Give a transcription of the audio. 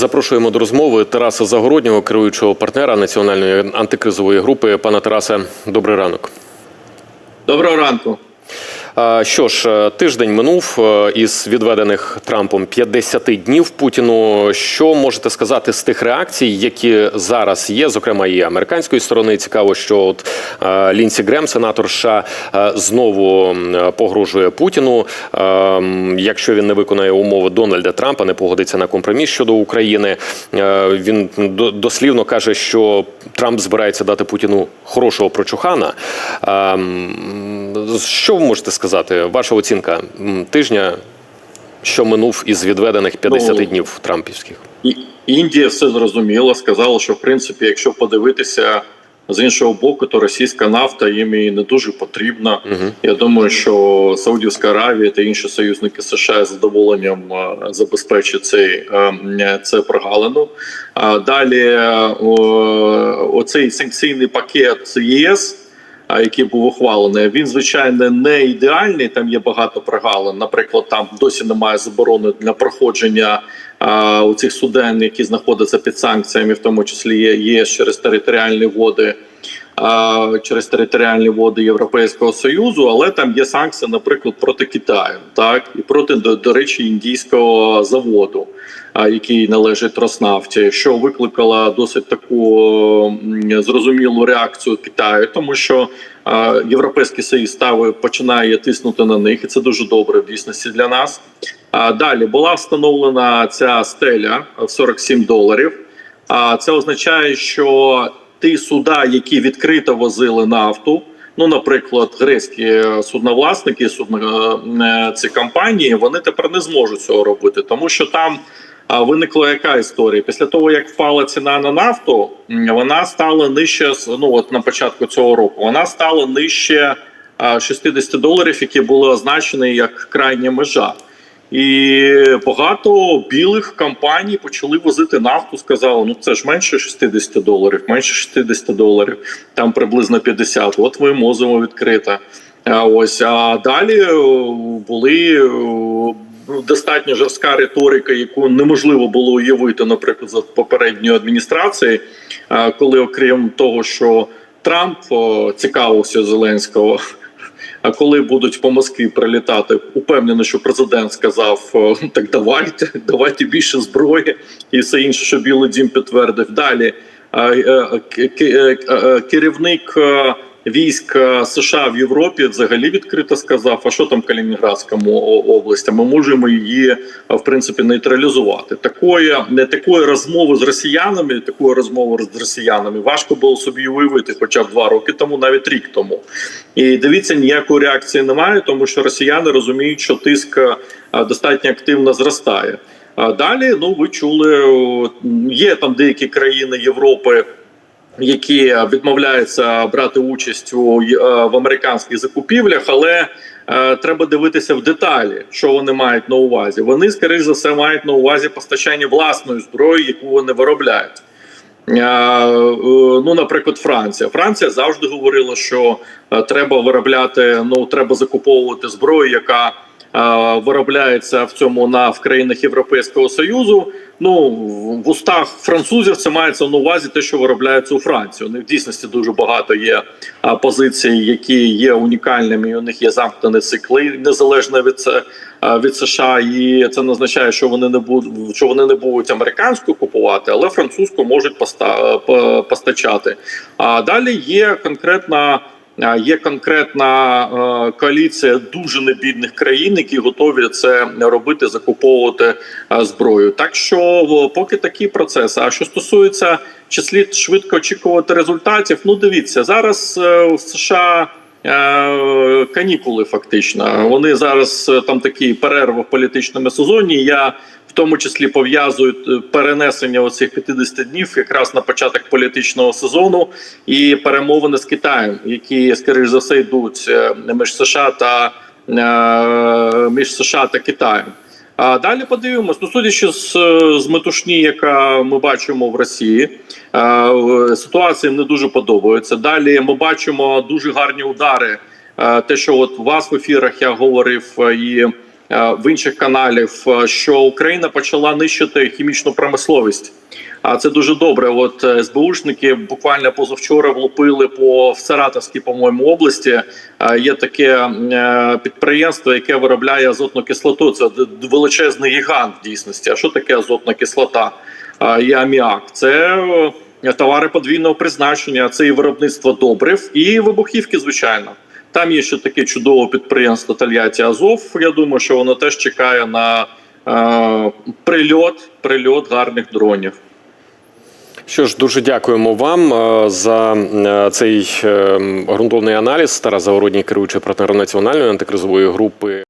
Запрошуємо до розмови Тараса Загороднього, керуючого партнера національної антикризової групи. Пане Тарасе, добрий ранок. Доброго ранку. Що ж, е, тиждень минув е, із відведених Трампом 50 днів Путіну. Що можете сказати з тих реакцій, які зараз є, зокрема і американської сторони? Цікаво, що от е, Лінсі Грем, сенатор США, знову погрожує Путіну. Якщо він не виконає умови Дональда Трампа, не погодиться на компроміс щодо України. Він до- дослівно каже, що Трамп збирається дати Путіну хорошого прочухана. Що ви можете сказати? Ваша оцінка тижня, що минув із відведених 50 Ну, днів трампівських? Індія все зрозуміла, сказала, що в принципі, якщо подивитися з іншого боку, то російська нафта їм і не дуже потрібна. Я думаю, що Саудівська Аравія та інші союзники США з задоволенням е, забезпечать цей е, це прогалину. А далі е, оцей санкційний пакет ЄС. Який був ухвалений, він звичайно не ідеальний. Там є багато прогалин. Наприклад, там досі немає заборони для проходження у цих суден, які знаходяться під санкціями, в тому числі є є через територіальні води. Через територіальні води Європейського союзу, але там є санкції, наприклад, проти Китаю, так і проти до, до речі, індійського заводу, який належить Роснафті, що викликало досить таку зрозумілу реакцію Китаю, тому що Європейський союз стави починає тиснути на них, і це дуже добре в дійсності для нас. Далі була встановлена ця стеля в 47 доларів. Це означає, що ті суда, які відкрито возили нафту, ну, наприклад, грецькі судновласники, судно е, ці компанії, вони тепер не зможуть цього робити, тому що там. Виникла яка історія? Після того, як впала ціна на нафту, вона стала нижче ну от на початку цього року. Вона стала нижче а, 60 доларів, які були означені як крайня межа. І багато білих компаній почали возити нафту. Сказали, ну це ж менше 60 доларів, менше 60 доларів, там приблизно 50. От ми можемо відкрити. А ось а далі е, були е, ну, достатньо жорстка риторика, яку неможливо було уявити, наприклад, за попередньої адміністрації, а, коли, окрім того, що Трамп цікавився Зеленського. А коли будуть по Москві прилітати, упевнено, що президент сказав: так давайте, давайте більше зброї і все інше, що Білий Дім підтвердив. Далі е, е, е, е, керівник е, військ е, США в Європі взагалі відкрито сказав: а що там Калінінградському області? Ми можемо її е, в принципі нейтралізувати. Такої не такої розмови з росіянами, такої розмови з росіянами важко було собі уявити, хоча б два роки тому, навіть рік тому. І дивіться, ніякої реакції немає, тому що росіяни розуміють, що тиск е, достатньо активно зростає. А далі, ну ви чули, є там деякі країни Європи. Які відмовляються брати участь у е, в американських закупівлях, але е, треба дивитися в деталі, що вони мають на увазі. Вони, скоріш за все, мають на увазі постачання власної зброї, яку вони виробляють. Е, е, Ну, наприклад, Франція. Франція завжди говорила, що е, треба виробляти, ну треба закуповувати зброю, яка е, виробляється в цьому на в країнах Європейського союзу. Ну в устах французів це мається на увазі те, що виробляється у Франції. У них в дійсності дуже багато є позицій, які є унікальними. і У них є замкнені цикли незалежно від це від США, і це не означає, що вони не будуть що вони не будуть американську купувати, але французьку можуть поста, по- постачати. А далі є конкретна. Є конкретна е, коаліція дуже небідних країн, які готові це робити, закуповувати е, зброю. Так що поки такий процес. А що стосується чи слід швидко очікувати результатів, ну дивіться зараз в США. е, Канікули фактично. Вони зараз там такі перерви в політичному сезоні. Я в тому числі пов'язую е, перенесення оцих 50 днів якраз на початок політичного сезону і перемовини з Китаєм, які скоріш за все йдуть е, між США та е, між США та Китаєм. А далі подивимось. Ну, судячи з, з метушні, яка ми бачимо в Росії, ситуація не дуже подобається. Далі ми бачимо дуже гарні удари. Те, що от у вас в ефірах я говорив, і в інших каналів, е, що Україна почала нищити хімічну промисловість. А це дуже добре. От е, СБУшники буквально позавчора влупили по в Саратовській, по-моєму, області. Е, Є таке е, підприємство, яке виробляє азотну кислоту. Це величезний гігант в дійсності. А що таке азотна кислота? Е, І аміак. Це е, товари подвійного призначення, це і виробництво добрив, і вибухівки, звичайно. Там є ще таке чудове підприємство Тольятті Азов. Я думаю, що воно теж чекає на е, прильот, прильот гарних дронів. Що ж, дуже дякуємо вам е, за е, цей е, ґрунтовний аналіз. Тарас Загородній, керуючий партнером національної антикризової групи.